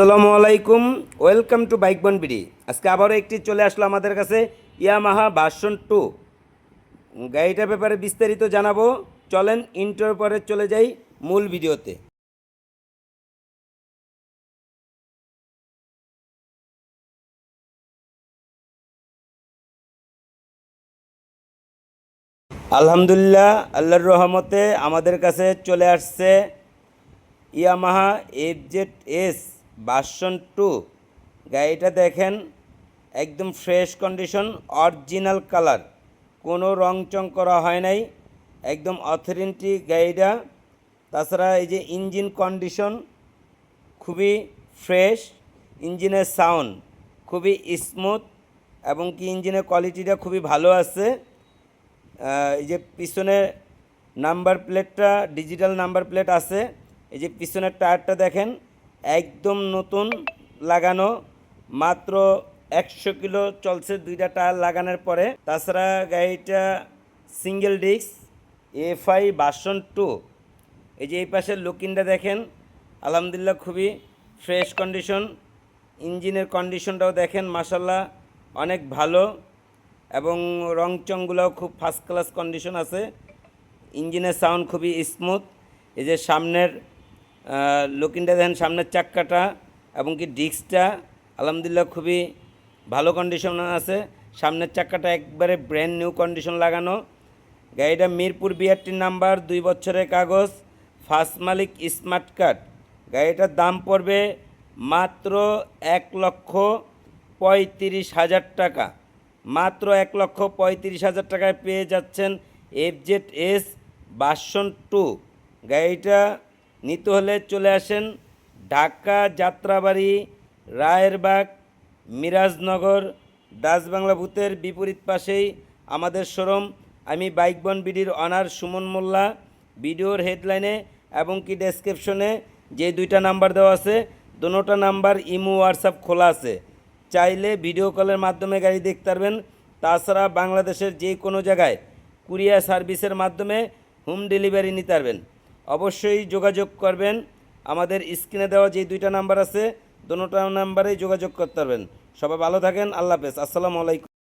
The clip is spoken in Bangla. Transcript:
আসসালামু আলাইকুম, ওয়েলকাম টু বাইক বিডি। আজকে আবারও একটি চলে আসলো আমাদের কাছে ইয়ামাহা ভার্সন টু। গাড়িটার ব্যাপারে বিস্তারিত জানাব, চলেন ইন্টার পরে চলে যাই মূল ভিডিওতে। আলহামদুলিল্লাহ, আল্লাহর রহমতে আমাদের কাছে চলে আসছে Yamaha F Z S. Version two গাড়িটা দেখেন, একদম ফ্রেশ কন্ডিশন অরিজিনাল কালার কোনো রং চং করা হয় নাই, একদম অথেন্টিক গাড়িটা। তাছাড়া এই যে ইঞ্জিন কন্ডিশন খুবই ফ্রেশ ইঞ্জিনের সাউন্ড খুবই স্মুথ এবং কি ইঞ্জিনের কোয়ালিটিটা খুবই ভালো আছে। এই যে পিছনে নাম্বার প্লেটটা ডিজিটাল নাম্বার প্লেট আছে। এই যে পিছনের টায়ারটা দেখেন একদম নতুন লাগানো, মাত্র একশো কিলো চলছে দুইটা টায়ার লাগানোর পরে। তাছাড়া গাড়িটা single disc FI version two এই যে এই পাশের লুকিনটা দেখেন, আলহামদুলিল্লাহ খুবই ফ্রেশ কন্ডিশন ইঞ্জিনের কন্ডিশনটাও দেখেন মাসাল্লাহ অনেক ভালো। এবং রং চংগুলোও খুব ফার্স্ট ক্লাস কন্ডিশন আছে। ইঞ্জিনের সাউন্ড খুবই স্মুথ এই যে সামনের লুকিংটা দেখেন সামনের চাক্কাটা এবং কি ডিস্কটা আলহামদুলিল্লাহ খুবই ভালো কন্ডিশন আছে। সামনের চাক্কাটা একবারে ব্র্যান্ড নিউ কন্ডিশন লাগানো। গাড়িটা মিরপুর বিআরটির নাম্বার, দুই বছরের কাগজ ফার্স্ট মালিক স্মার্ট কার্ড গাড়িটার দাম পড়বে মাত্র এক লক্ষ পঁয়ত্রিশ হাজার টাকা। মাত্র এক লক্ষ পঁয়ত্রিশ হাজার টাকায় পেয়ে যাচ্ছেন F Z S version two গাড়িটা নিতে হলে চলে আসেন ঢাকা যাত্রাবাড়ি, রায়েরবাগ, মিরাজনগর বাংলা ভূতের বিপরীত পাশেই আমাদের শোরুম। আমি বাইকবন বিডির অনার সুমন মোল্লা। ভিডিওর হেডলাইনে এবং কি ডেসক্রিপশনে যে দুইটা নাম্বার দেওয়া আছে দোনোটা নাম্বার ইমো, হোয়াটসঅ্যাপ খোলা আছে। চাইলে ভিডিও কলের মাধ্যমে গাড়ি দেখতে পারবেন। তাছাড়া বাংলাদেশের যে কোনো জায়গায় কুরিয়ার সার্ভিসের মাধ্যমে হোম ডেলিভারি নিতে পারবেন। অবশ্যই যোগাযোগ করবেন। আমাদের স্ক্রিনে দেওয়া যে দুইটা নাম্বার আছে, দুটা নাম্বারেই যোগাযোগ করতে পারবেন। সবাই ভালো থাকেন, আল্লাহ হাফেজ। আসসালামু আলাইকুম।